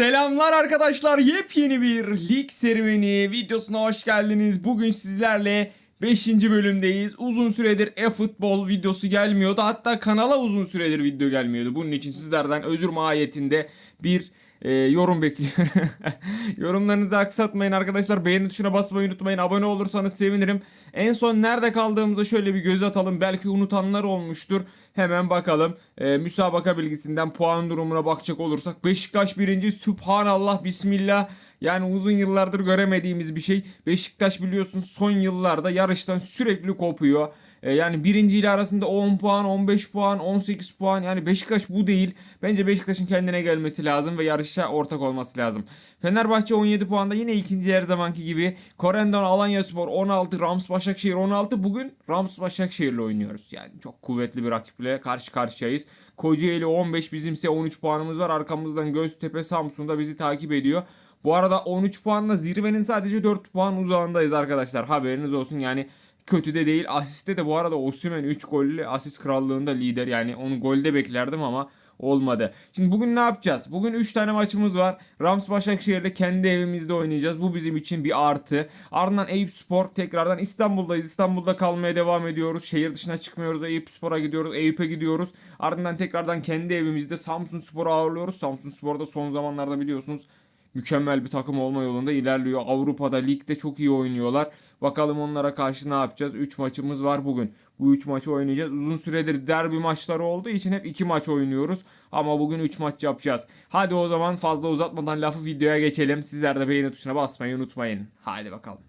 Selamlar arkadaşlar. Yepyeni bir lig serüveni videosuna hoş geldiniz. Bugün sizlerle 5. bölümdeyiz. Uzun süredir e-futbol videosu gelmiyordu. Hatta kanala uzun süredir video gelmiyordu. Bunun için sizlerden özür mahiyetinde bir e, yorum bekliyorum. Yorumlarınızı aksatmayın arkadaşlar. Beğeni tuşuna basmayı unutmayın. Abone olursanız sevinirim. En son nerede kaldığımıza şöyle bir göz atalım. Belki unutanlar olmuştur. Hemen bakalım. E, müsabaka bilgisinden puan durumuna bakacak olursak. Beşiktaş birinci. Subhanallah. Bismillah. Yani uzun yıllardır göremediğimiz bir şey. Beşiktaş biliyorsunuz son yıllarda yarıştan sürekli kopuyor. E, yani birinci ile arasında 10 puan, 15 puan, 18 puan. Yani Beşiktaş bu değil. Bence Beşiktaş'ın kendine gelmesi lazım ve yarışa ortak olması lazım. Fenerbahçe 17 puanda yine ikinci her zamanki gibi. Korendon Alanya Spor 16, Rams Başakşehir 16. Bugün Rams Başakşehir'le oynuyoruz. Yani çok kuvvetli bir rakiple karşı karşıyayız. Kocaeli 15 bizimse 13 puanımız var. Arkamızdan Göztepe Samsun'da bizi takip ediyor. Bu arada 13 puanla zirvenin sadece 4 puan uzağındayız arkadaşlar. Haberiniz olsun yani kötü de değil. Asiste de bu arada Osimhen 3 golle asist krallığında lider. Yani onu golde beklerdim ama olmadı. Şimdi bugün ne yapacağız? Bugün 3 tane maçımız var. Rams Başakşehir'le kendi evimizde oynayacağız. Bu bizim için bir artı. Ardından Eyüp Spor tekrardan İstanbul'dayız. İstanbul'da kalmaya devam ediyoruz. Şehir dışına çıkmıyoruz. Eyüp Spor'a gidiyoruz. Eyüp'e gidiyoruz. Ardından tekrardan kendi evimizde Samsun Spor'u ağırlıyoruz. Samsun Spor'da son zamanlarda biliyorsunuz mükemmel bir takım olma yolunda ilerliyor. Avrupa'da ligde çok iyi oynuyorlar. Bakalım onlara karşı ne yapacağız? 3 maçımız var bugün. Bu 3 maçı oynayacağız. Uzun süredir derbi maçları olduğu için hep 2 maç oynuyoruz. Ama bugün 3 maç yapacağız. Hadi o zaman fazla uzatmadan lafı videoya geçelim. Sizler de beğeni tuşuna basmayı unutmayın. Hadi bakalım.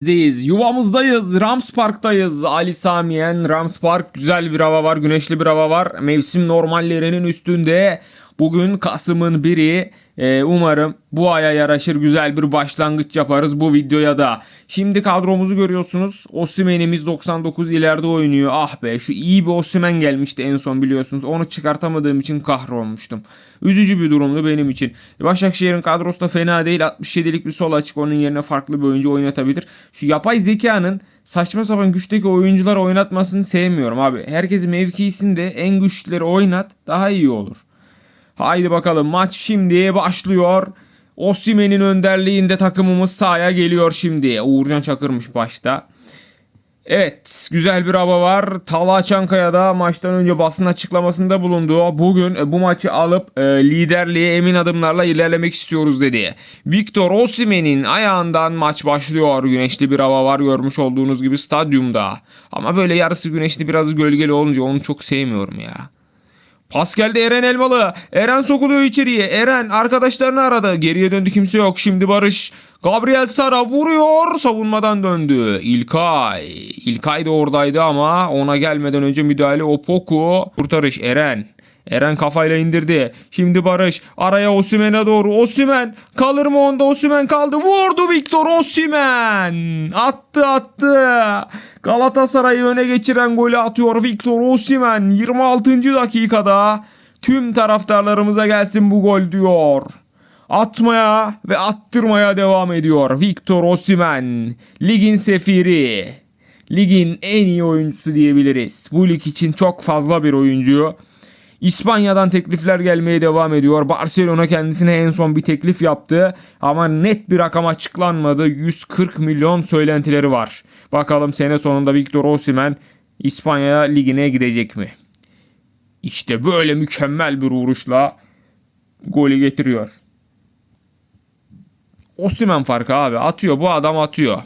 Bizdeyiz. Yuvamızdayız. Rams Park'tayız. Ali Samiyen. Rams Park güzel bir hava var. Güneşli bir hava var. Mevsim normallerinin üstünde. Bugün Kasım'ın biri. Ee, umarım bu aya yaraşır güzel bir başlangıç yaparız bu videoya da. Şimdi kadromuzu görüyorsunuz. Osimen'imiz 99 ileride oynuyor. Ah be şu iyi bir Osimen gelmişti en son biliyorsunuz. Onu çıkartamadığım için kahrolmuştum. Üzücü bir durumdu benim için. Başakşehir'in kadrosu da fena değil. 67'lik bir sol açık onun yerine farklı bir oyuncu oynatabilir. Şu yapay zekanın saçma sapan güçteki oyuncular oynatmasını sevmiyorum abi. Herkesi mevkisinde en güçlüleri oynat daha iyi olur. Haydi bakalım maç şimdi başlıyor. Osimen'in önderliğinde takımımız sahaya geliyor şimdi. Uğurcan Çakır'mış başta. Evet güzel bir hava var. Talha Çankaya da maçtan önce basın açıklamasında bulundu. Bugün bu maçı alıp e, liderliğe emin adımlarla ilerlemek istiyoruz dedi. Victor Osimhen'in ayağından maç başlıyor. Güneşli bir hava var görmüş olduğunuz gibi stadyumda. Ama böyle yarısı güneşli biraz gölgeli olunca onu çok sevmiyorum ya. Pas geldi Eren Elmalı. Eren sokuluyor içeriye. Eren arkadaşlarını aradı. Geriye döndü kimse yok. Şimdi Barış. Gabriel Sara vuruyor. Savunmadan döndü. İlkay. İlkay da oradaydı ama ona gelmeden önce müdahale Opoku. Kurtarış Eren. Eren kafayla indirdi. Şimdi Barış araya Osimhen'e doğru. Osimhen kalır mı onda? Osimhen kaldı. Vurdu Victor Osimhen. Attı attı. Galatasaray'ı öne geçiren golü atıyor Victor Osimhen 26. dakikada. Tüm taraftarlarımıza gelsin bu gol diyor. Atmaya ve attırmaya devam ediyor Victor Osimhen. Ligin sefiri. Ligin en iyi oyuncusu diyebiliriz. Bu lig için çok fazla bir oyuncu. İspanya'dan teklifler gelmeye devam ediyor. Barcelona kendisine en son bir teklif yaptı ama net bir rakam açıklanmadı. 140 milyon söylentileri var. Bakalım sene sonunda Victor Osimhen İspanya ligine gidecek mi? İşte böyle mükemmel bir vuruşla golü getiriyor. Osimhen farkı abi atıyor bu adam atıyor.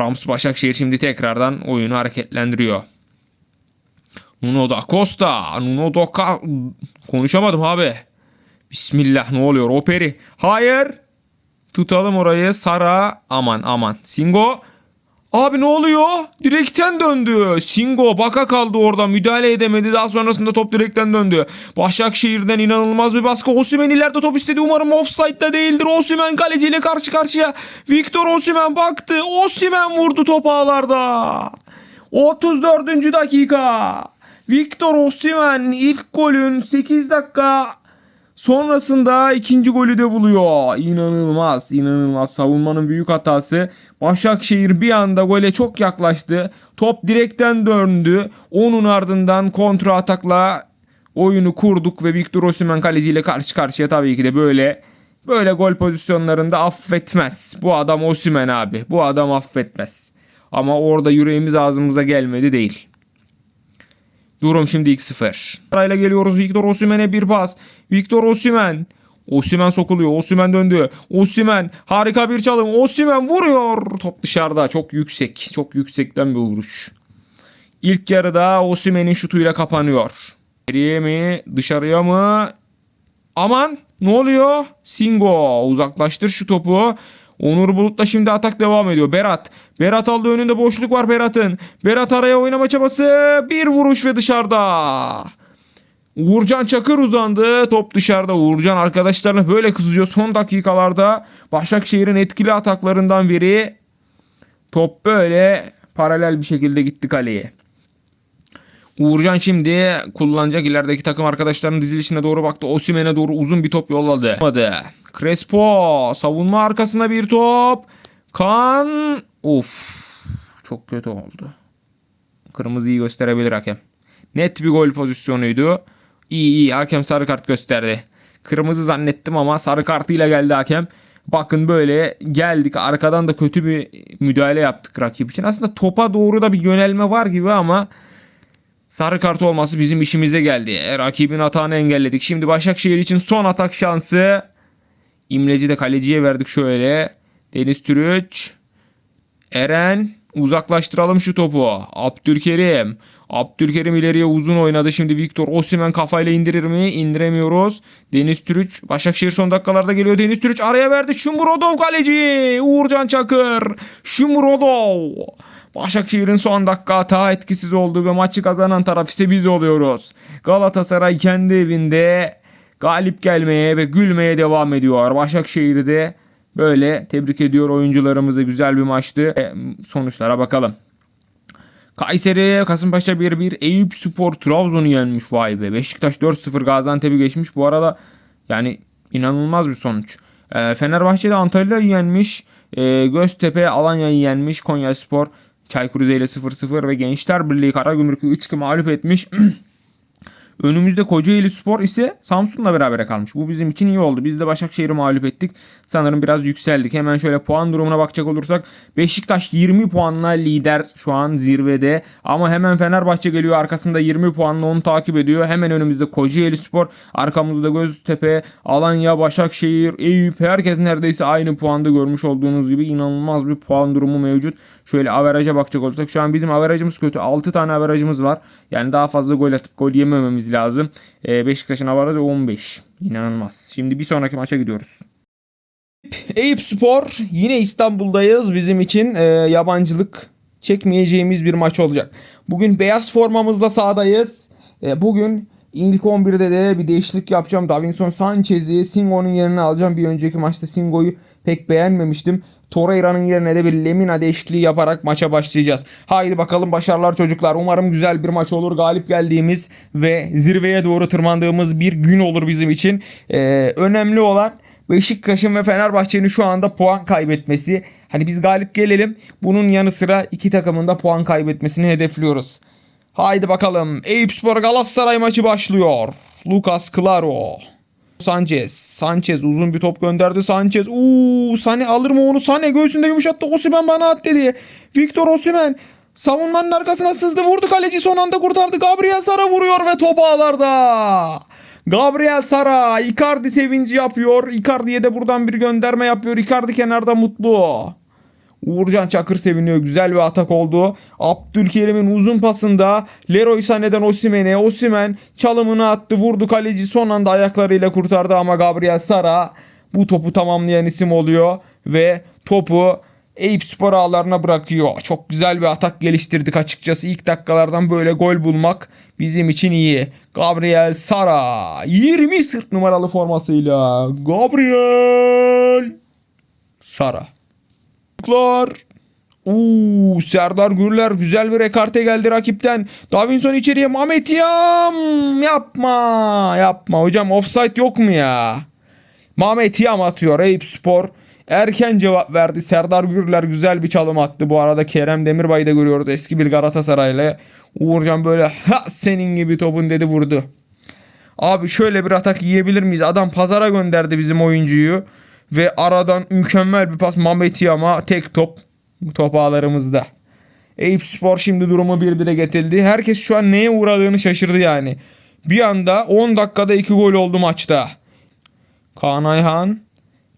Rams Başakşehir şimdi tekrardan oyunu hareketlendiriyor. Nuno da Costa. Nuno da Ka- Konuşamadım abi. Bismillah ne oluyor? Operi. Hayır. Tutalım orayı. Sara. Aman aman. Singo. Abi ne oluyor? Direkten döndü. Singo baka kaldı orada. Müdahale edemedi. Daha sonrasında top direkten döndü. Başakşehir'den inanılmaz bir baskı. Osimhen ileride top istedi. Umarım offside'da değildir. Osimhen kaleciyle karşı karşıya. Victor Osimhen baktı. Osimhen vurdu top ağlarda. 34. dakika. Victor Osimhen ilk golün 8 dakika sonrasında ikinci golü de buluyor. İnanılmaz, inanılmaz. Savunmanın büyük hatası. Başakşehir bir anda gole çok yaklaştı. Top direkten döndü. Onun ardından kontra atakla oyunu kurduk ve Victor Osimhen kaleciyle karşı karşıya tabii ki de böyle böyle gol pozisyonlarında affetmez. Bu adam Osimhen abi. Bu adam affetmez. Ama orada yüreğimiz ağzımıza gelmedi değil. Durum şimdi 2-0. Arayla geliyoruz. Victor Osimhen'e bir pas. Victor Osimhen. Osimhen sokuluyor. Osimhen döndü. Osimhen harika bir çalım. Osimhen vuruyor. Top dışarıda. Çok yüksek. Çok yüksekten bir vuruş. İlk yarıda Osimhen'in şutuyla kapanıyor. Geriye mi? Dışarıya mı? Aman ne oluyor? Singo uzaklaştır şu topu. Onur Bulut'la şimdi atak devam ediyor. Berat. Berat aldı önünde boşluk var Berat'ın. Berat araya oynama çabası. Bir vuruş ve dışarıda. Uğurcan Çakır uzandı. Top dışarıda. Uğurcan arkadaşlarına böyle kızıyor. Son dakikalarda Başakşehir'in etkili ataklarından biri. Top böyle paralel bir şekilde gitti kaleye. Uğurcan şimdi kullanacak ilerideki takım arkadaşlarının dizilişine doğru baktı. Osimhen'e doğru uzun bir top yolladı. Crespo savunma arkasına bir top. Kan of çok kötü oldu. Kırmızıyı gösterebilir hakem. Net bir gol pozisyonuydu. İyi iyi hakem sarı kart gösterdi. Kırmızı zannettim ama sarı kartıyla geldi hakem. Bakın böyle geldik arkadan da kötü bir müdahale yaptık rakip için. Aslında topa doğru da bir yönelme var gibi ama Sarı kart olması bizim işimize geldi. Rakibin atağını engelledik. Şimdi Başakşehir için son atak şansı. İmleci de kaleciye verdik şöyle. Deniz Türüç. Eren. Uzaklaştıralım şu topu. Abdülkerim. Abdülkerim ileriye uzun oynadı. Şimdi Victor Osimhen kafayla indirir mi? İndiremiyoruz. Deniz Türüç. Başakşehir son dakikalarda geliyor. Deniz Türüç araya verdi. Şumurodov kaleci. Uğurcan Çakır. Şumurodov. Başakşehir'in son dakika hata etkisiz olduğu ve maçı kazanan taraf ise biz oluyoruz. Galatasaray kendi evinde galip gelmeye ve gülmeye devam ediyor. Başakşehir'i de böyle tebrik ediyor oyuncularımızı. Güzel bir maçtı. E, sonuçlara bakalım. Kayseri Kasımpaşa 1-1 Eyüp Spor Trabzon'u yenmiş vay be. Beşiktaş 4-0 Gaziantep'i geçmiş. Bu arada yani inanılmaz bir sonuç. E, Fenerbahçe de Antalya'yı yenmiş. E, Göztepe Alanya'yı yenmiş. Konya Spor Çaykur Rize ile 0-0 ve Gençler Birliği Karagümrük'ü 3-2 mağlup etmiş. Önümüzde Kocaeli Spor ise Samsun'la beraber kalmış. Bu bizim için iyi oldu. Biz de Başakşehir'i mağlup ettik. Sanırım biraz yükseldik. Hemen şöyle puan durumuna bakacak olursak Beşiktaş 20 puanla lider şu an zirvede. Ama hemen Fenerbahçe geliyor arkasında 20 puanla onu takip ediyor. Hemen önümüzde Kocaeli Spor, arkamızda Göztepe, Alanya, Başakşehir, Eyüp herkes neredeyse aynı puanda görmüş olduğunuz gibi inanılmaz bir puan durumu mevcut. Şöyle averaja bakacak olursak şu an bizim averajımız kötü. 6 tane averajımız var. Yani daha fazla gol atıp gol yemememiz lazım. Ee, Beşiktaş'ın averajı 15. İnanılmaz. Şimdi bir sonraki maça gidiyoruz. Eyüp Spor yine İstanbul'dayız. Bizim için e, yabancılık çekmeyeceğimiz bir maç olacak. Bugün beyaz formamızla sahadayız. E, bugün ilk 11'de de bir değişiklik yapacağım. Davinson Sanchez'i Singo'nun yerine alacağım. Bir önceki maçta Singo'yu pek beğenmemiştim. Torreira'nın yerine de bir Lemina değişikliği yaparak maça başlayacağız. Haydi bakalım başarılar çocuklar. Umarım güzel bir maç olur. Galip geldiğimiz ve zirveye doğru tırmandığımız bir gün olur bizim için. E, önemli olan Beşiktaş'ın ve Fenerbahçe'nin şu anda puan kaybetmesi. Hani biz galip gelelim. Bunun yanı sıra iki takımın da puan kaybetmesini hedefliyoruz. Haydi bakalım. Eyüp Spor Galatasaray maçı başlıyor. Lucas Claro. Sanchez. Sanchez uzun bir top gönderdi. Sanchez. Uuu Sane alır mı onu? Sane göğsünde yumuşattı. Osimhen bana at dedi. Victor Osimhen. Savunmanın arkasına sızdı. Vurdu kaleci son anda kurtardı. Gabriel Sara vuruyor ve top ağlarda. Gabriel Sara Icardi sevinci yapıyor. Icardi'ye de buradan bir gönderme yapıyor. Icardi kenarda mutlu. Uğurcan Çakır seviniyor. Güzel bir atak oldu. Abdülkerim'in uzun pasında Leroy Sané'den Osimhen'e. Osimhen çalımını attı. Vurdu kaleci son anda ayaklarıyla kurtardı ama Gabriel Sara bu topu tamamlayan isim oluyor ve topu Eyüp Spor ağlarına bırakıyor. Çok güzel bir atak geliştirdik açıkçası. İlk dakikalardan böyle gol bulmak bizim için iyi. Gabriel Sara 20 sırt numaralı formasıyla Gabriel Sara. Çocuklar. Uuu Serdar Gürler güzel bir ekarte geldi rakipten. Davinson içeriye Mehmet Yam yapma yapma hocam offside yok mu ya? Mehmet Yam atıyor Eyüp Spor. Erken cevap verdi. Serdar Gürler güzel bir çalım attı. Bu arada Kerem Demirbay'ı da görüyoruz. Eski bir Galatasaraylı. Uğurcan böyle ha senin gibi topun dedi vurdu. Abi şöyle bir atak yiyebilir miyiz? Adam pazara gönderdi bizim oyuncuyu. Ve aradan mükemmel bir pas Mehmet Yama tek top. Top ağlarımızda. Eyüp Spor şimdi durumu bir bire getirdi. Herkes şu an neye uğradığını şaşırdı yani. Bir anda 10 dakikada 2 gol oldu maçta. Kaan Ayhan,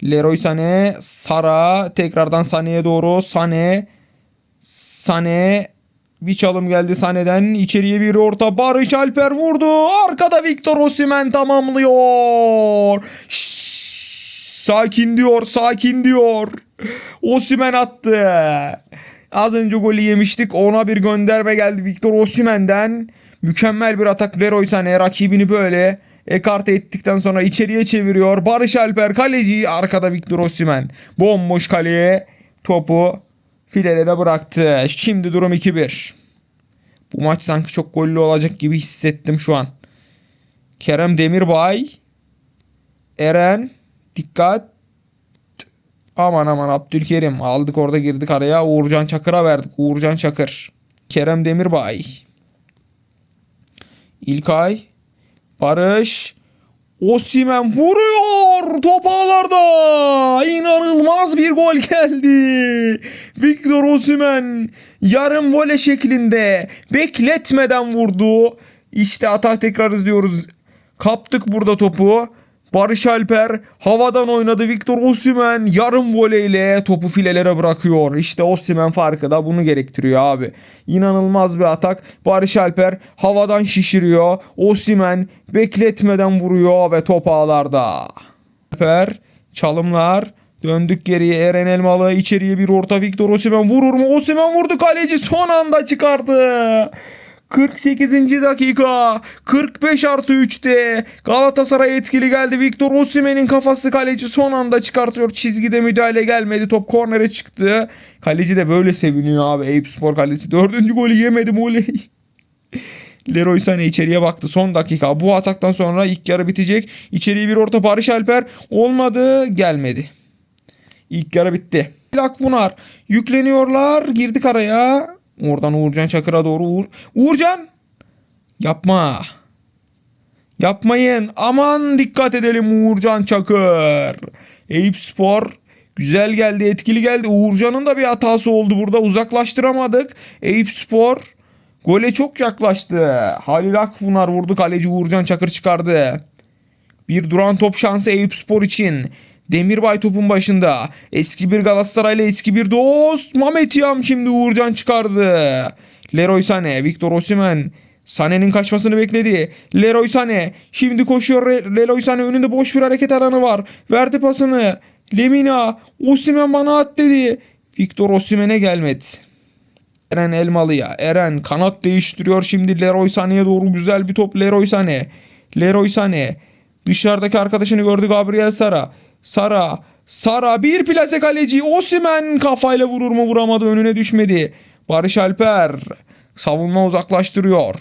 Leroy Sané, Sara, tekrardan Sané'ye doğru. Sané, Sané, bir çalım geldi Sané'den. İçeriye bir orta. Barış Alper vurdu. Arkada Victor Osimhen tamamlıyor. Şşş, sakin diyor, sakin diyor. Osimhen attı. Az önce golü yemiştik. Ona bir gönderme geldi Victor Osimhen'den. Mükemmel bir atak Leroy Sané rakibini böyle ekarte ettikten sonra içeriye çeviriyor. Barış Alper kaleci arkada Victor Osimhen. Bomboş kaleye topu filelere bıraktı. Şimdi durum 2-1. Bu maç sanki çok gollü olacak gibi hissettim şu an. Kerem Demirbay. Eren. Dikkat. Aman aman Abdülkerim. Aldık orada girdik araya. Uğurcan Çakır'a verdik. Uğurcan Çakır. Kerem Demirbay. İlkay. Barış. Osimen vuruyor top ağlarda. İnanılmaz bir gol geldi. Victor Osimen yarım vole şeklinde bekletmeden vurdu. İşte hata tekrar izliyoruz. Kaptık burada topu. Barış Alper havadan oynadı. Victor Osimhen yarım voleyle topu filelere bırakıyor. İşte Osimhen farkı da bunu gerektiriyor abi. İnanılmaz bir atak. Barış Alper havadan şişiriyor. Osimhen bekletmeden vuruyor ve top ağlarda. Alper çalımlar Döndük geriye Eren Elmalı içeriye bir orta Victor Osimhen vurur mu? Osimhen vurdu kaleci son anda çıkardı. 48. dakika 45 artı 3'te Galatasaray etkili geldi. Victor Osimhen'in kafası kaleci son anda çıkartıyor. Çizgide müdahale gelmedi. Top kornere çıktı. Kaleci de böyle seviniyor abi. Eyüp Spor kalecisi. Dördüncü golü yemedim oley. Leroy Sané içeriye baktı son dakika. Bu ataktan sonra ilk yarı bitecek. İçeriye bir orta Barış Alper olmadı gelmedi. İlk yarı bitti. Akbunar yükleniyorlar. Girdik araya. Oradan Uğurcan Çakır'a doğru Uğur. Uğurcan! Yapma. Yapmayın. Aman dikkat edelim Uğurcan Çakır. Eyüp Spor güzel geldi, etkili geldi. Uğurcan'ın da bir hatası oldu burada. Uzaklaştıramadık. Eyüp Spor gole çok yaklaştı. Halil Akpınar vurdu. Kaleci Uğurcan Çakır çıkardı. Bir duran top şansı Eyüp Spor için. Demirbay topun başında. Eski bir Galatasaraylı eski bir dost. Mehmet Yam şimdi Uğurcan çıkardı. Leroy Sané, Victor Osimhen. Sané'nin kaçmasını bekledi. Leroy Sané şimdi koşuyor. Leroy Sané önünde boş bir hareket alanı var. Verdi pasını. Lemina Osimhen bana at dedi. Victor Osimhen'e gelmedi. Eren Elmalı'ya. Eren kanat değiştiriyor şimdi Leroy Sané'ye doğru güzel bir top Leroy Sané. Leroy Sané dışarıdaki arkadaşını gördü Gabriel Sara. Sara. Sara bir plase kaleci. Osimen kafayla vurur mu vuramadı önüne düşmedi. Barış Alper savunma uzaklaştırıyor.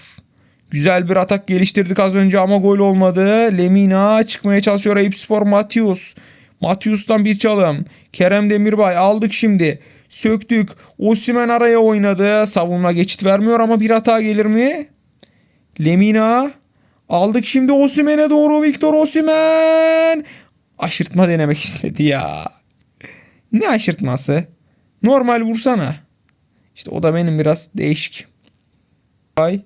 Güzel bir atak geliştirdik az önce ama gol olmadı. Lemina çıkmaya çalışıyor Eyüp Matius. Matius'tan bir çalım. Kerem Demirbay aldık şimdi. Söktük. Osimen araya oynadı. Savunma geçit vermiyor ama bir hata gelir mi? Lemina. Aldık şimdi Osimen'e doğru Victor Osimen aşırtma denemek istedi ya. Ne aşırtması? Normal vursana. İşte o da benim biraz değişik. İlkay.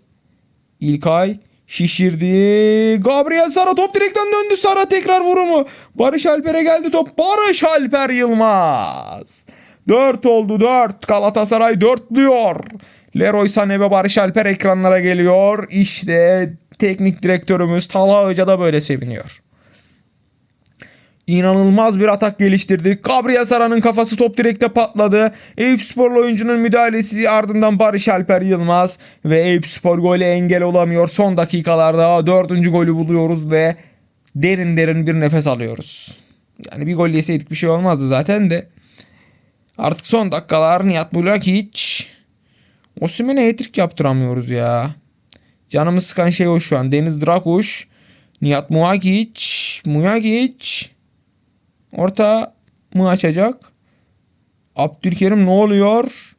İlkay şişirdi. Gabriel Sara top direkten döndü. Sara tekrar vurumu. Barış Alper'e geldi top. Barış Alper Yılmaz. 4 oldu 4. Galatasaray 4 diyor. Leroy Sané ve Barış Alper ekranlara geliyor. İşte teknik direktörümüz Talha Hoca da böyle seviniyor. İnanılmaz bir atak geliştirdik. Gabriel Sara'nın kafası top direkte patladı. Eyüp Sporlu oyuncunun müdahalesi ardından Barış Alper Yılmaz ve Eyüp Spor golü engel olamıyor. Son dakikalarda dördüncü golü buluyoruz ve derin derin bir nefes alıyoruz. Yani bir gol yeseydik bir şey olmazdı zaten de. Artık son dakikalar Nihat Bulakic. Osimhen'e hat-trick yaptıramıyoruz ya. Canımı sıkan şey o şu an. Deniz Drakuş. Nihat Muakic. Muakic. Orta mı açacak? Abdülkerim ne oluyor?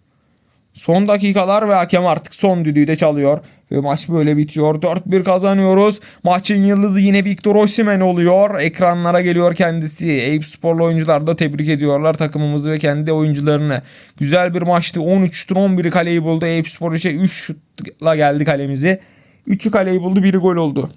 Son dakikalar ve hakem artık son düdüğü de çalıyor. Ve maç böyle bitiyor. 4-1 kazanıyoruz. Maçın yıldızı yine Victor Osimhen oluyor. Ekranlara geliyor kendisi. Eyüp Sporlu oyuncular da tebrik ediyorlar takımımızı ve kendi oyuncularını. Güzel bir maçtı. 13 şutun 11'i kaleyi buldu. Eyüp Spor işe 3 şutla geldi kalemizi. 3'ü kaleyi buldu. 1'i gol oldu.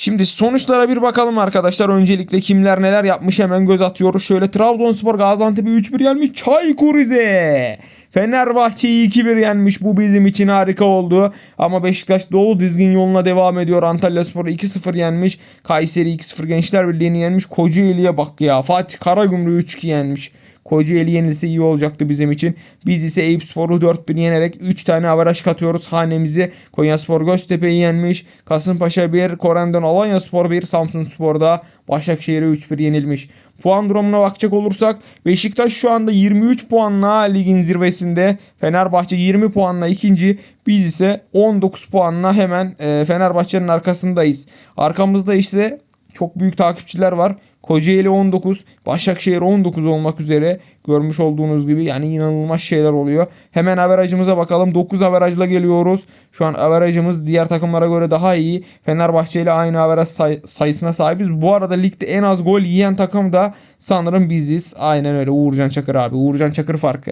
Şimdi sonuçlara bir bakalım arkadaşlar. Öncelikle kimler neler yapmış hemen göz atıyoruz. Şöyle Trabzonspor Gaziantep'i 3-1 yenmiş. Çaykur Rize. Fenerbahçe'yi 2-1 yenmiş. Bu bizim için harika oldu. Ama Beşiktaş dolu dizgin yoluna devam ediyor. Antalya Spor'u 2-0 yenmiş. Kayseri 2-0 Gençler Birliği'ni yenmiş. Kocaeli'ye bak ya. Fatih Karagümrük'ü 3-2 yenmiş. Kocaeli yenilse iyi olacaktı bizim için. Biz ise Eyüp Spor'u 4-1 yenerek 3 tane averaj katıyoruz hanemizi. Konyaspor Göztepe'yi yenmiş. Kasımpaşa 1, Korendon Alanya Spor 1, Samsun Spor'da Başakşehir'e 3-1 yenilmiş. Puan durumuna bakacak olursak Beşiktaş şu anda 23 puanla ligin zirvesinde. Fenerbahçe 20 puanla ikinci. Biz ise 19 puanla hemen e, Fenerbahçe'nin arkasındayız. Arkamızda işte çok büyük takipçiler var. Kocaeli 19, Başakşehir 19 olmak üzere görmüş olduğunuz gibi yani inanılmaz şeyler oluyor. Hemen averajımıza bakalım. 9 averajla geliyoruz. Şu an averajımız diğer takımlara göre daha iyi. Fenerbahçe ile aynı averaj say- sayısına sahibiz. Bu arada ligde en az gol yiyen takım da sanırım biziz. Aynen öyle Uğurcan Çakır abi. Uğurcan Çakır farkı.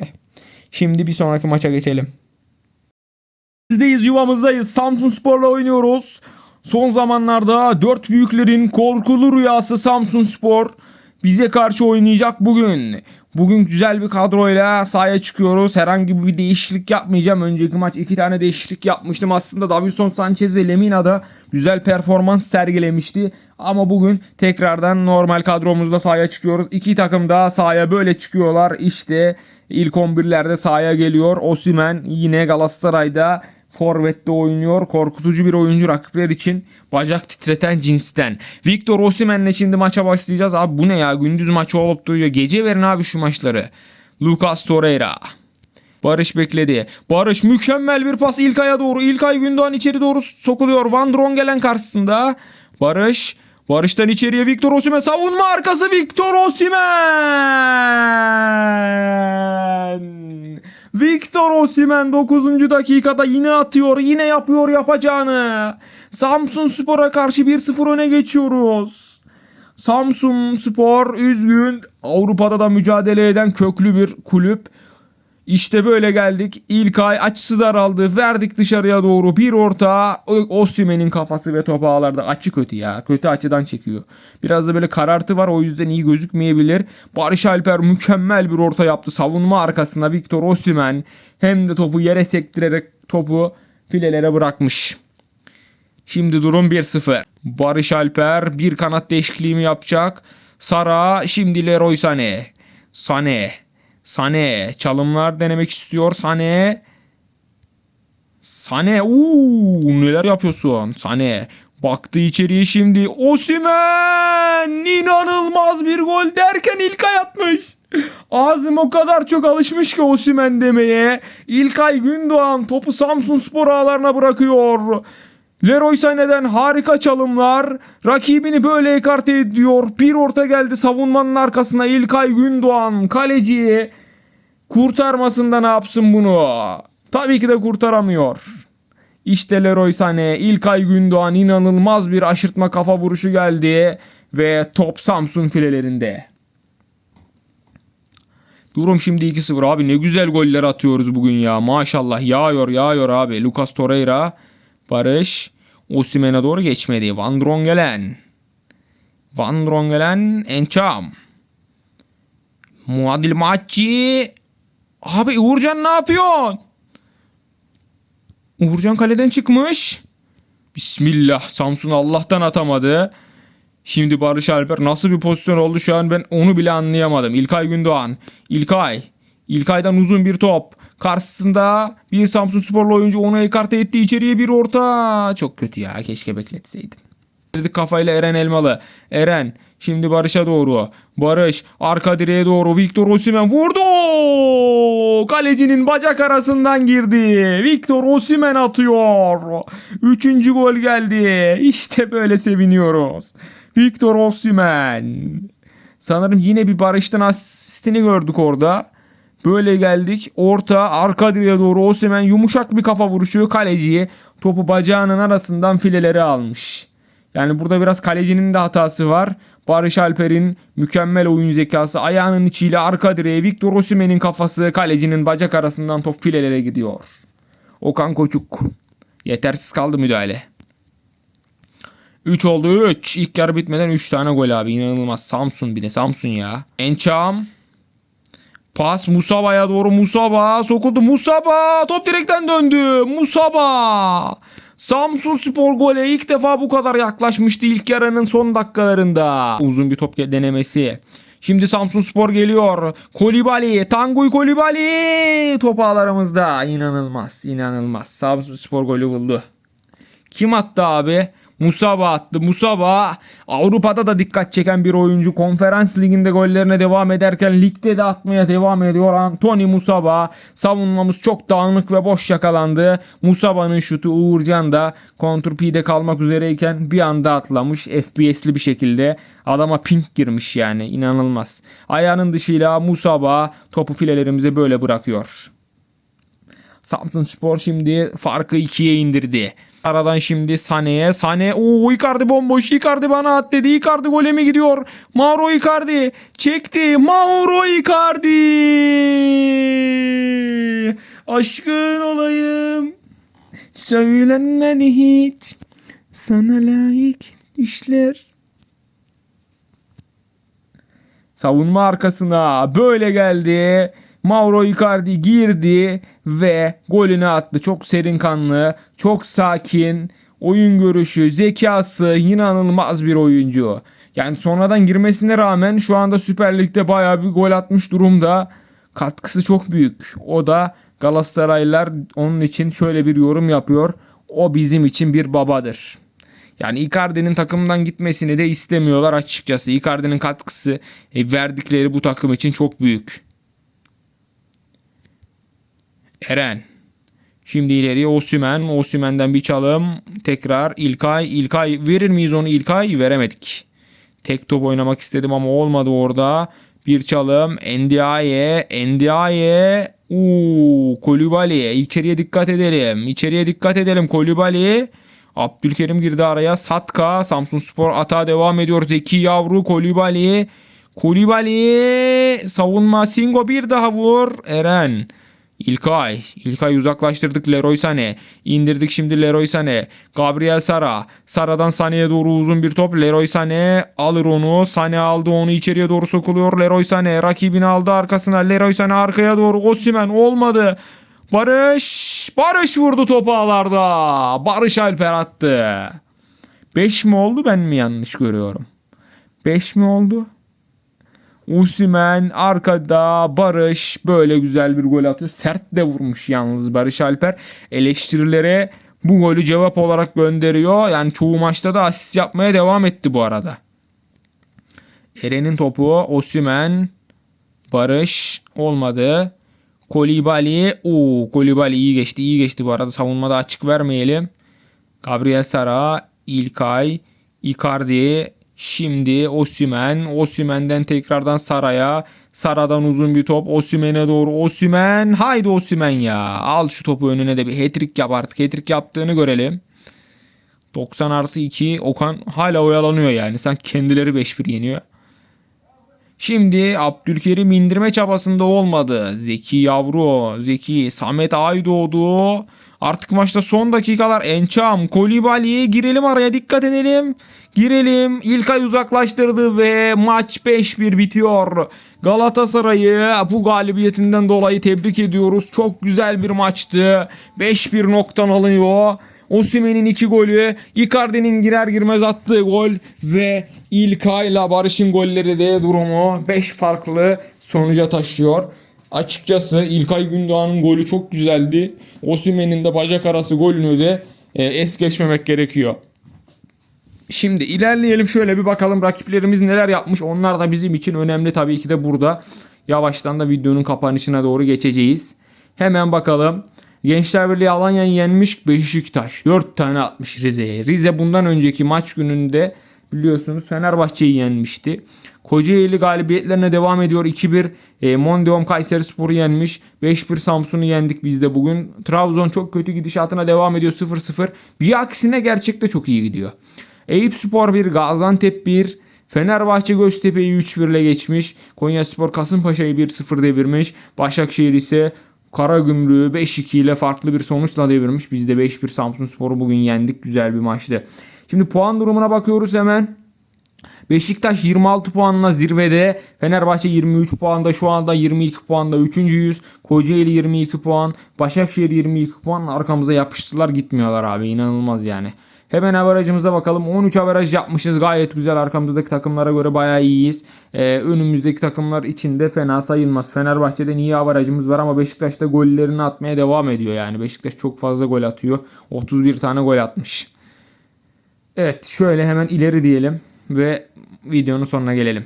Şimdi bir sonraki maça geçelim. Bizdeyiz yuvamızdayız. Samsun Spor'la oynuyoruz. Son zamanlarda dört büyüklerin korkulu rüyası Samsun Spor bize karşı oynayacak bugün. Bugün güzel bir kadroyla sahaya çıkıyoruz. Herhangi bir değişiklik yapmayacağım. Önceki maç iki tane değişiklik yapmıştım. Aslında Davinson Sanchez ve Lemina da güzel performans sergilemişti. Ama bugün tekrardan normal kadromuzda sahaya çıkıyoruz. İki takım da sahaya böyle çıkıyorlar. İşte ilk 11'lerde sahaya geliyor. Osimen yine Galatasaray'da Forvet'te oynuyor. Korkutucu bir oyuncu rakipler için bacak titreten cinsten. Victor Osimhen'le şimdi maça başlayacağız. Abi bu ne ya? Gündüz maçı olup duruyor. Gece verin abi şu maçları. Lucas Torreira. Barış bekledi. Barış mükemmel bir pas İlkay'a doğru. İlkay Gündoğan içeri doğru sokuluyor. Van Drongelen karşısında. Barış Barış'tan içeriye Victor Osimhen savunma arkası Victor Osimhen. Victor Osimhen 9. dakikada yine atıyor. Yine yapıyor yapacağını. Samsun Spor'a karşı 1-0 öne geçiyoruz. Samsun Spor üzgün. Avrupa'da da mücadele eden köklü bir kulüp. İşte böyle geldik. İlkay açısı daraldı. Verdik dışarıya doğru bir orta. Osimhen'in kafası ve topu ağlarda. Açı kötü ya. Kötü açıdan çekiyor. Biraz da böyle karartı var. O yüzden iyi gözükmeyebilir. Barış Alper mükemmel bir orta yaptı. Savunma arkasında Victor Osimhen hem de topu yere sektirerek topu filelere bırakmış. Şimdi durum 1-0. Barış Alper bir kanat değişikliği mi yapacak? Sara şimdi Leroy Sané. Sané. Sane çalımlar denemek istiyor. Sane. Sane. Uuu neler yapıyorsun? Sane. Baktı içeriye şimdi. Osimen inanılmaz bir gol derken İlkay atmış. Ağzım o kadar çok alışmış ki Osimen demeye. İlkay Gündoğan topu Samsun Spor ağlarına bırakıyor. Leroy Sané'den harika çalımlar. Rakibini böyle ekarte ediyor. Bir orta geldi savunmanın arkasına İlkay Gündoğan. Kaleci kurtarmasında ne yapsın bunu? Tabii ki de kurtaramıyor. İşte Leroy Sané, İlkay Gündoğan inanılmaz bir aşırtma kafa vuruşu geldi. Ve top Samsun filelerinde. Durum şimdi 2-0 abi ne güzel goller atıyoruz bugün ya. Maşallah yağıyor yağıyor abi. Lucas Torreira Barış Osimhen'e doğru geçmedi. Van Drongelen. Van Drongelen Encham. Muadil Maççı. Abi Uğurcan ne yapıyorsun? Uğurcan kaleden çıkmış. Bismillah. Samsun Allah'tan atamadı. Şimdi Barış Alper nasıl bir pozisyon oldu şu an ben onu bile anlayamadım. İlkay Gündoğan. İlkay. İlkay'dan uzun bir top. Karşısında bir Samsun Sporlu oyuncu onu ekarte etti. içeriye bir orta. Çok kötü ya. Keşke bekletseydim. Dedik kafayla Eren Elmalı. Eren şimdi Barış'a doğru. Barış arka direğe doğru. Victor Osimhen vurdu. Kalecinin bacak arasından girdi. Victor Osimhen atıyor. Üçüncü gol geldi. İşte böyle seviniyoruz. Victor Osimhen. Sanırım yine bir Barış'tan asistini gördük orada. Böyle geldik. Orta arka direğe doğru Osimhen yumuşak bir kafa vuruşu kaleciyi topu bacağının arasından fileleri almış. Yani burada biraz kalecinin de hatası var. Barış Alper'in mükemmel oyun zekası ayağının içiyle arka direğe Victor Osimhen'in kafası kalecinin bacak arasından top filelere gidiyor. Okan Koçuk. Yetersiz kaldı müdahale. 3 oldu 3. İlk yarı bitmeden 3 tane gol abi. İnanılmaz. Samsun bir de Samsun ya. Ençam. Pas Musaba'ya doğru Musaba. Sokuldu Musaba. Top direkten döndü. Musaba. Samsun Spor gole ilk defa bu kadar yaklaşmıştı ilk yarının son dakikalarında. Uzun bir top denemesi. Şimdi Samsun Spor geliyor. Kolibali, Tanguy Kolibali top ağlarımızda. İnanılmaz, inanılmaz. Samsun Spor golü buldu. Kim attı abi? Musaba attı. Musaba Avrupa'da da dikkat çeken bir oyuncu. Konferans liginde gollerine devam ederken ligde de atmaya devam ediyor. Anthony Musaba. Savunmamız çok dağınık ve boş yakalandı. Musaba'nın şutu Uğurcan da kontrpide kalmak üzereyken bir anda atlamış. FPS'li bir şekilde. Adama pink girmiş yani. inanılmaz. Ayağının dışıyla Musaba topu filelerimize böyle bırakıyor. Samsun Spor şimdi farkı ikiye indirdi. Aradan şimdi Sane'ye. Sane. Oo Icardi bomboş. Icardi bana at dedi. Icardi gole mi gidiyor? Mauro Icardi. Çekti. Mauro Icardi. Aşkın olayım. Söylenmedi hiç. Sana layık işler. Savunma arkasına böyle geldi. Mauro Icardi girdi ve golünü attı. Çok serin kanlı, çok sakin, oyun görüşü, zekası inanılmaz bir oyuncu. Yani sonradan girmesine rağmen şu anda Süper Lig'de bayağı bir gol atmış durumda. Katkısı çok büyük. O da Galatasaraylılar onun için şöyle bir yorum yapıyor. O bizim için bir babadır. Yani Icardi'nin takımdan gitmesini de istemiyorlar açıkçası. Icardi'nin katkısı e, verdikleri bu takım için çok büyük. Eren. Şimdi ileriye Osümen. Osümen'den bir çalım. Tekrar İlkay. İlkay verir miyiz onu İlkay? Veremedik. Tek top oynamak istedim ama olmadı orada. Bir çalım. Endiaye. Endiaye. Uuu. Kolibali. İçeriye dikkat edelim. İçeriye dikkat edelim. Kolibali. Abdülkerim girdi araya. Satka. Samsun Spor atağa devam ediyor. Zeki Yavru. Kolibali. Kolibali. Savunma. Singo bir daha vur. Eren. İlkay. İlkay uzaklaştırdık Leroy Sané. İndirdik şimdi Leroy Sané. Gabriel Sara. Sara'dan Sané'ye doğru uzun bir top. Leroy Sané alır onu. Sané aldı onu içeriye doğru sokuluyor. Leroy Sané rakibini aldı arkasına. Leroy Sané arkaya doğru. Osimhen olmadı. Barış. Barış vurdu topu ağlarda. Barış Alper attı. 5 mi oldu ben mi yanlış görüyorum? 5 mi oldu? Usimen arkada Barış böyle güzel bir gol atıyor. Sert de vurmuş yalnız Barış Alper. Eleştirilere bu golü cevap olarak gönderiyor. Yani çoğu maçta da asist yapmaya devam etti bu arada. Eren'in topu Osimen Barış olmadı. Kolibali. Oo, Kolibali iyi geçti. iyi geçti bu arada. Savunmada açık vermeyelim. Gabriel Sara, İlkay, Icardi, Şimdi Osimen, Osimen'den tekrardan Sara'ya, Sara'dan uzun bir top Osimen'e doğru. Osimen, haydi Osimen ya. Al şu topu önüne de bir hat-trick yap artık. Hat-trick yaptığını görelim. 90 artı 2 Okan hala oyalanıyor yani. Sanki kendileri 5-1 yeniyor. Şimdi Abdülkerim indirme çabasında olmadı. Zeki Yavru, Zeki, Samet Aydoğdu. Artık maçta son dakikalar Ençam, Kolibali'ye girelim araya dikkat edelim. Girelim. İlkay uzaklaştırdı ve maç 5-1 bitiyor. Galatasaray'ı bu galibiyetinden dolayı tebrik ediyoruz. Çok güzel bir maçtı. 5-1 noktan alınıyor. Osimhen'in iki golü, Icardi'nin girer girmez attığı gol ve İlkay'la Barış'ın golleri de durumu 5 farklı sonuca taşıyor. Açıkçası İlkay Gündoğan'ın golü çok güzeldi. Osimhen'in de bacak arası golünü de e, es geçmemek gerekiyor. Şimdi ilerleyelim şöyle bir bakalım rakiplerimiz neler yapmış. Onlar da bizim için önemli tabii ki de burada. Yavaştan da videonun kapanışına doğru geçeceğiz. Hemen bakalım. Gençler Birliği Alanya'yı yenmiş Beşiktaş. 4 tane atmış Rize'ye. Rize bundan önceki maç gününde biliyorsunuz Fenerbahçe'yi yenmişti. Kocaeli galibiyetlerine devam ediyor. 2-1 e, Mondium Kayseri Spor'u yenmiş. 5-1 Samsun'u yendik biz de bugün. Trabzon çok kötü gidişatına devam ediyor 0-0. Bir aksine gerçekte çok iyi gidiyor. Eyüp Spor 1, Gaziantep 1, Fenerbahçe Göztepe'yi 3-1 ile geçmiş. Konya Spor Kasımpaşa'yı 1-0 devirmiş. Başakşehir ise Karagümrük'ü 5-2 ile farklı bir sonuçla devirmiş. Biz de 5-1 Samsun Spor'u bugün yendik. Güzel bir maçtı. Şimdi puan durumuna bakıyoruz hemen. Beşiktaş 26 puanla zirvede. Fenerbahçe 23 puanda şu anda 22 puanda 3. Kocaeli 22 puan. Başakşehir 22 puan. Arkamıza yapıştılar gitmiyorlar abi. inanılmaz yani. Hemen averajımıza bakalım. 13 averaj yapmışız. Gayet güzel. Arkamızdaki takımlara göre bayağı iyiyiz. Ee, önümüzdeki takımlar için de fena sayılmaz. Fenerbahçe'den iyi averajımız var ama Beşiktaş da gollerini atmaya devam ediyor yani. Beşiktaş çok fazla gol atıyor. 31 tane gol atmış. Evet şöyle hemen ileri diyelim ve videonun sonuna gelelim.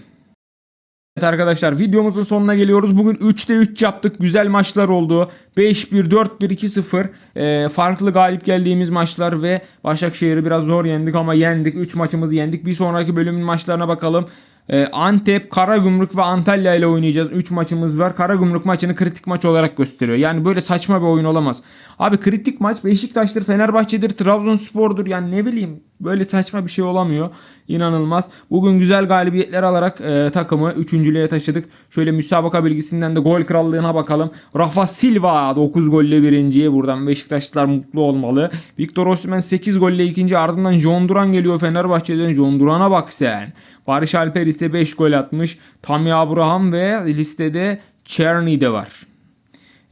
Evet arkadaşlar videomuzun sonuna geliyoruz. Bugün 3'te 3 yaptık. Güzel maçlar oldu. 5-1, 4-1, 2-0. Ee, farklı galip geldiğimiz maçlar ve Başakşehir'i biraz zor yendik ama yendik. 3 maçımızı yendik. Bir sonraki bölümün maçlarına bakalım. Ee, Antep, Karagümrük ve Antalya ile oynayacağız. 3 maçımız var. Karagümrük maçını kritik maç olarak gösteriyor. Yani böyle saçma bir oyun olamaz. Abi kritik maç Beşiktaş'tır, Fenerbahçe'dir, Trabzonspor'dur. Yani ne bileyim böyle saçma bir şey olamıyor. İnanılmaz. Bugün güzel galibiyetler alarak e, takımı 3.lüğe taşıdık. Şöyle müsabaka bilgisinden de gol krallığına bakalım. Rafa Silva 9 golle birinciye. Buradan Beşiktaşlılar mutlu olmalı. Victor Osimhen 8 golle ikinci. Ardından John Duran geliyor Fenerbahçe'den. John Duran'a bak sen. Barış Alper ise 5 gol atmış. Tammy Abraham ve listede Czerny de var.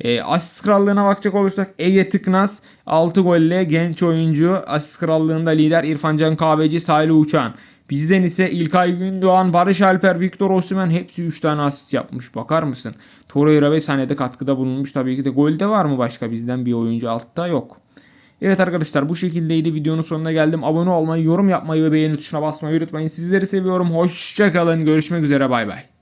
E, asist krallığına bakacak olursak Ege Tıknaz 6 golle genç oyuncu. Asist krallığında lider İrfan Can Kahveci, Salih Uçan. Bizden ise İlkay Gündoğan, Barış Alper, Victor Osimhen hepsi 3 tane asist yapmış. Bakar mısın? Torreira ve Sané'de katkıda bulunmuş. Tabii ki de golde var mı başka bizden bir oyuncu altta yok. Evet arkadaşlar bu şekildeydi. Videonun sonuna geldim. Abone olmayı, yorum yapmayı ve beğeni tuşuna basmayı unutmayın. Sizleri seviyorum. Hoşçakalın. Görüşmek üzere. Bay bay.